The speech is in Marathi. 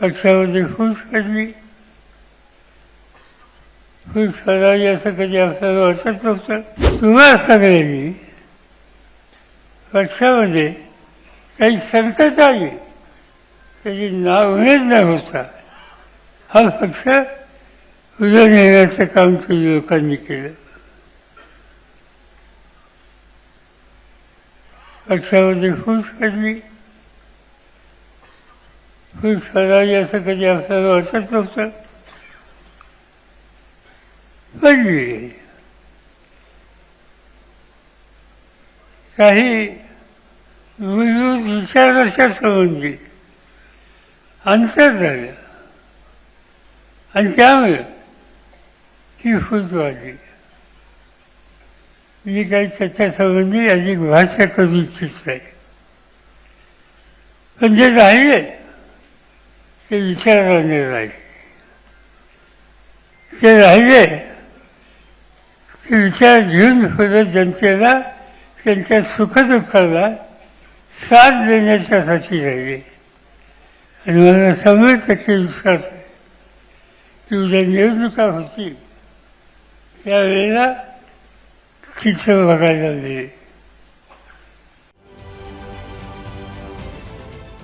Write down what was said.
पक्षामध्ये खुश असली खुश करावी असं कधी आपल्याला वाटत नव्हतं तुम्हाला सगळ्यांनी पक्षामध्ये काही संकट आली त्याची नावहेच न होता हा पक्ष पुढे काम तुम्ही लोकांनी केलं पक्षामध्ये खुश असली खुश असं कधी आपल्याला वाटत नव्हतं. पडली काही मूलभूत विचाराच्या संबंधी अंतर झालं. आणि त्यामुळे ही फूट वाढली. मी काही त्याच्यासंबंधी अधिक भाष्य करू इच्छित नाही. पण जे राहिले ते विचाराने राहिले. ते राहिले. ते विचार घेऊन होतं जनतेला त्यांच्या सुखदुःखाला साथ देण्याच्यासाठी राहिले. आणि मला शंभर टक्के विश्वास आहे. की उद्या निवडणुका होती त्यावेळेला चित्र बघायला मिळेल.